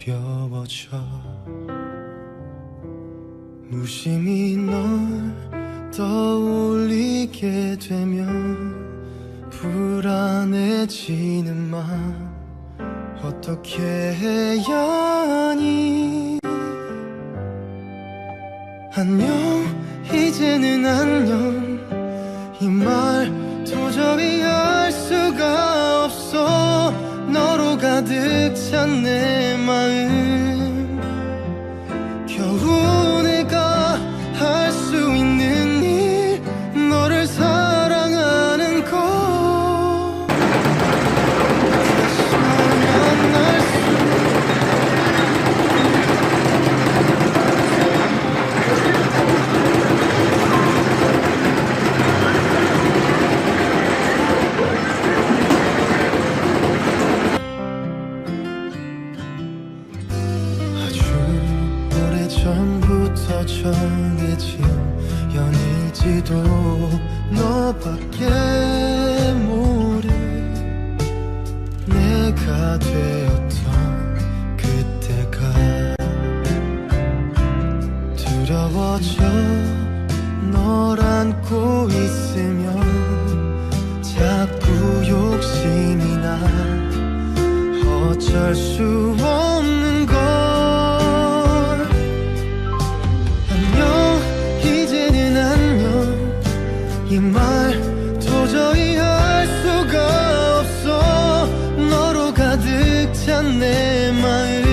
려워져. 무심히 널 떠올리게 되면 불안해지는 맘 어떻게 해야 하니? 안녕 이제는 안녕 가득 찬 내 마음 전부터 정해진 연일지도 너밖에 모를 내가 되었던 그때가 두려워져 널 안고 있으면 자꾸 욕심이 나 어쩔 수 없. my